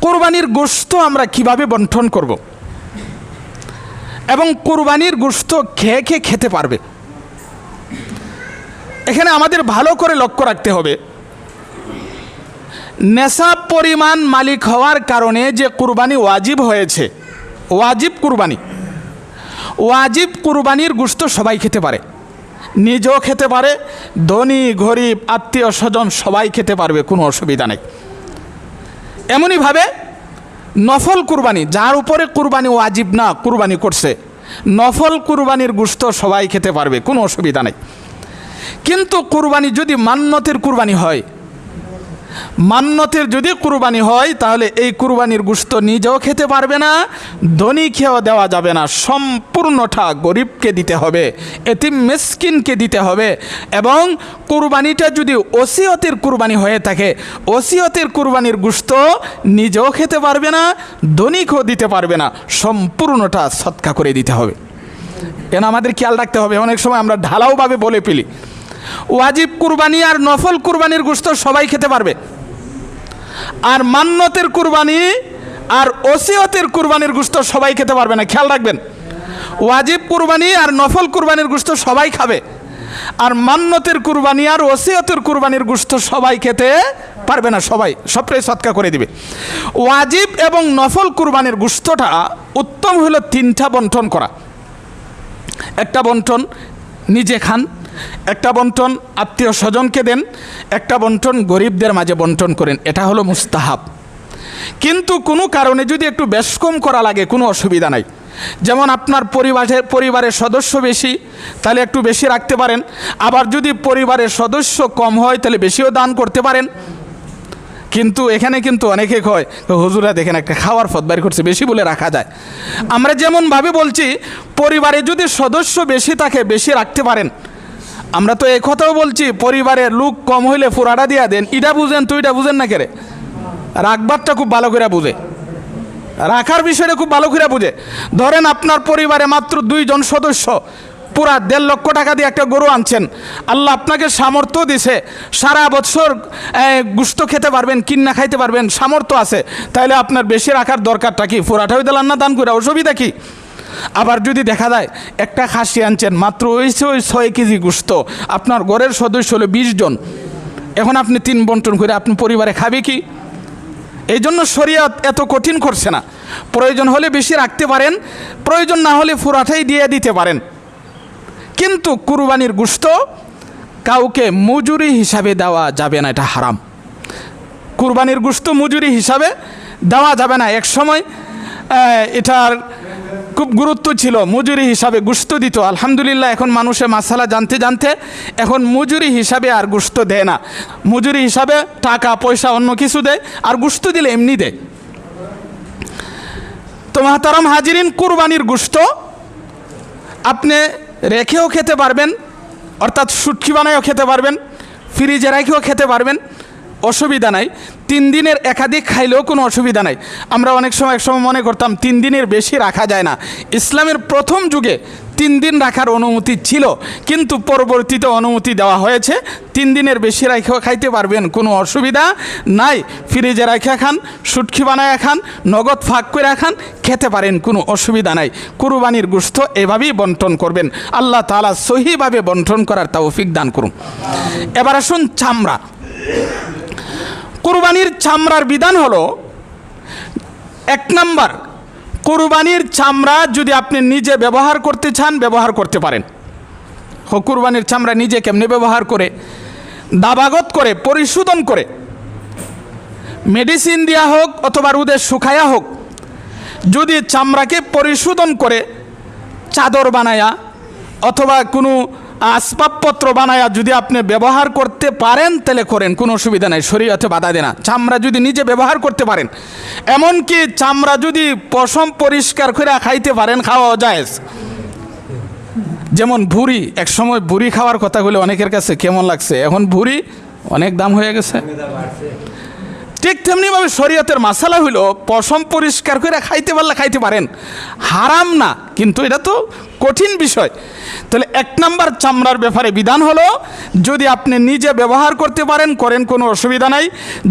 কোরবানির গোস্ত আমরা কীভাবে বন্টন করব? এবং কোরবানির গোস্ত খেয়ে খেয়ে খেতে পারবে? এখানে আমাদের ভালো করে লক্ষ্য রাখতে হবে। নেশা পরিমাণ মালিক হওয়ার কারণে যে কুরবানি ওয়াজিব হয়েছে, ওয়াজিব কুরবানি। ওয়াজিব কুরবানির গুস্ত সবাই খেতে পারে। নিজেও খেতে পারে, ধনী, গরিব, আত্মীয় স্বজন সবাই খেতে পারবে, কোনো অসুবিধা নেই। এমনইভাবে নফল কুরবানি, যার উপরে কুরবানি ওয়াজিব না, কুরবানি করছে। নফল কুরবানির গুস্ত সবাই খেতে পারবে, কোনো অসুবিধা নেই। কিন্তু কুরবানি যদি মান্যতের কুরবানি হয় মান্যতের যদি কুরবানি হয়, তাহলে এই কুরবানির গোস্ত নিজেও খেতে পারবে না, ধনী খেয়েও দেওয়া যাবে না। সম্পূর্ণটা গরিবকে দিতে হবে এটি মেসকিনকে দিতে হবে এবং কুরবানিটা যদি ওসিয়তের কুরবানি হয়ে থাকে, ওসিয়তের কুরবানির গোস্ত নিজেও খেতে পারবে না ধনীকেও দিতে পারবে না। সম্পূর্ণটা সৎকা করে দিতে হবে। কেন আমাদের খেয়াল রাখতে হবে? অনেক সময় আমরা ঢালাওভাবে বলে ফেলি। ওয়াজিব কুরবানি আর নফল কুরবানির গোস্ত সবাই খেতে পারবে। আর মান্যতের কুরবানি আর ওসিয়তের কুরবানির গোস্ত সবাই খেতে পারবে না, খেয়াল রাখবেন। ওয়াজিব কুরবানি আর নফল কুরবানির গোস্ত সবাই খাবে। আর মান্যতের কুরবানি আর ওসিয়তের কুরবানির গোস্ত সবাই খেতে পারবে না, সবাই সবটাই সৎকা করে দিবে। ওয়াজিব এবং নফল কুরবানির গোস্তটা উত্তম হলো তিনটা বন্টন করা। একটা বন্টন, নিজে খান একটা বন্টন আত্মীয় স্বজনকে দেন, একটা বন্টন গরিবদের মাঝে বন্টন করেন, এটা হলো মুস্তাহাব। কিন্তু কোনো কারণে যদি একটু বেশ কম করা লাগে, কোনো অসুবিধা নাই। যেমন আপনার পরিবারের পরিবারের সদস্য বেশি, তাহলে একটু বেশি রাখতে পারেন। আবার যদি পরিবারের সদস্য কম হয়, তাহলে বেশিও দান করতে পারেন। কিন্তু এখানে কিন্তু অনেকে তো হুজুরা দেখেন একটা খাওয়ার পথ করছে, বেশি বলে রাখা যায়। আমরা যেমনভাবে বলছি, পরিবারে যদি সদস্য বেশি থাকে, বেশি রাখতে পারেন। আমরা তো এই কথাও বলছি, পরিবারের লোক কম হইলে ফুরাটা দিয়া দেন। ইটা বুঝেন তো এটা বুঝেন না কেরে? রাখবারটা খুব ভালো করে বুঝে। রাখার বিষয়টা খুব ভালো করে বুঝে। ধরেন আপনার পরিবারে মাত্র দুইজন সদস্য, পুরা দেড় লক্ষ টাকা দিয়ে একটা গরু আনছেন। আল্লাহ আপনাকে সামর্থ্য দিছে, সারা বছর গুস্ত খেতে পারবেন, কিন্না খাইতে পারবেন, সামর্থ্য আছে। তাহলে আপনার বেশি রাখার দরকারটা কি? পুরাটাই দিলাম না দান করে অসুবিধা কি? আবার যদি দেখা যায়, একটা খাসি আনছেন, মাত্র ওই ওই ছয় কেজি গুস্ত, আপনার ঘরের সদস্য হলো বিশ জন। এখন আপনি তিন বন্টন করে আপনি পরিবারে খাবে কি? এই জন্য শরীয়ত এত কঠিন করছে না। প্রয়োজন হলে বেশি রাখতে পারেন, প্রয়োজন না হলে ফুরাঠাই দিয়ে দিতে পারেন। কিন্তু কুরবানির গুস্ত কাউকে মজুরি হিসাবে দেওয়া যাবে না, এটা হারাম। কুরবানির গুস্ত মজুরি হিসাবে দেওয়া যাবে না। এক সময় এটার খুব গুরুত্ব ছিল, মজুরি হিসাবে গুস্ত দিত। আলহামদুলিল্লাহ, এখন মানুষে মাসালা জানতে জানতে এখন মজুরি হিসাবে আর গুস্ত দেয় না। মজুরি হিসাবে টাকা, পয়সা, অন্য কিছু দেয়, আর গুস্ত দিলে এমনি দেয়। তো মাহতারাম হাজিরিন, কুরবানির গুস্ত আপনি রেখেও খেতে পারবেন, অর্থাৎ সুটকি বানায়ও খেতে পারবেন, ফ্রিজে রেখেও খেতে পারবেন, অসুবিধা নাই। তিন দিনের একাধিক খাইলেও কোনো অসুবিধা নাই। আমরা অনেক সময় এক সময় মনে করতাম তিন দিনের বেশি রাখা যায় না। ইসলামের প্রথম যুগে তিন দিন রাখার অনুমতি ছিল, কিন্তু পরবর্তীতে অনুমতি দেওয়া হয়েছে। তিন দিনের বেশি রাখেও খাইতে পারবেন, কোনো অসুবিধা নাই। ফ্রিজে রাখা খান, সুটকি বানায় খান, নগদ ফাঁক করে খান, খেতে পারেন, কোনো অসুবিধা নাই। কুরবানির গুস্ত এভাবেই বন্টন করবেন। আল্লাহ তালা সহিভাবে বন্টন করার তৌফিক দান করুন। এবার আসুন চামড়া। কুরবানির চামড়ার বিধান হলো, এক নাম্বার, কুরবানির চামড়া যদি আপনি নিজে ব্যবহার করতে চান, ব্যবহার করতে পারেন। কুরবানির চামড়া নিজে কেমনে ব্যবহার করে? দাবাগত করে, পরিশোধন করে। মেডিসিন দেওয়া হোক অথবা রুদে শুকায়া হোক, যদি চামড়াকে পরিশোধন করে, চাদর বানায়া অথবা কোনো আসবাবপত্র বানায়া যদি আপনি ব্যবহার করতে পারেন, তাহলে করেন, কোনো অসুবিধা নাই, শরীয়তে বাধা দেয় না। চামড়া যদি নিজে ব্যবহার করতে পারেন, এমনকি চামড়া যদি পশম পরিষ্কার করে খাইতে পারেন খাওয়া যায় যেমন ভুড়ি এক সময় ভুড়ি খাওয়ার কথাগুলো অনেকের কাছে কেমন লাগছে? এখন ভুড়ি অনেক দাম হয়ে গেছে। ঠিক তেমনিভাবে শরীয়তের মাসালা হইল, পশম পরিষ্কার করে খাইতে পারলে খাইতে পারেন। হারাম না, কিন্তু এটা তো কঠিন বিষয়। তাহলে এক নাম্বার চামড়ার ব্যাপারে বিধান হলো, যদি আপনি নিজে ব্যবহার করতে পারেন, করেন কোনো অসুবিধা নাই।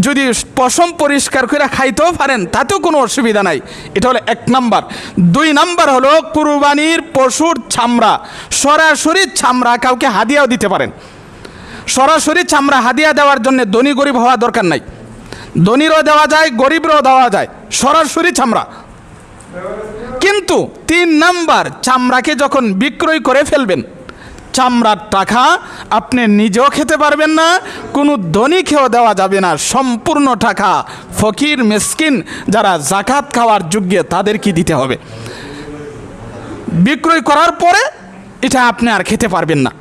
যদি পশম পরিষ্কার করে খাইতেও পারেন, তাতেও কোনো অসুবিধা নাই। এটা হলো এক নাম্বার। দুই নাম্বার হলো কুরবানির পশুর চামড়া। সরাসরি চামড়া কাউকে হাদিয়াও দিতে পারেন। সরাসরি চামড়া হাদিয়া দেওয়ার জন্য ধনী গরিব হওয়া দরকার নাই। ধনীরও দেওয়া যায়, গরিবরও দেওয়া যায়। সরাসরি চামড়া। কিন্তু তিন নাম্বার চামড়াকে যখন বিক্রয় করে ফেলবেন, চামড়ার টাকা আপনি নিজেও খেতে পারবেন না, কোনো ধনী খেয়েও দেওয়া যাবে না। সম্পূর্ণ টাকা ফকির, মেসকিন যারা জাকাত খাওয়ার যোগ্য, তাদেরকে দিতে হবে। বিক্রয় করার পরে এটা আপনি আর খেতে পারবেন না।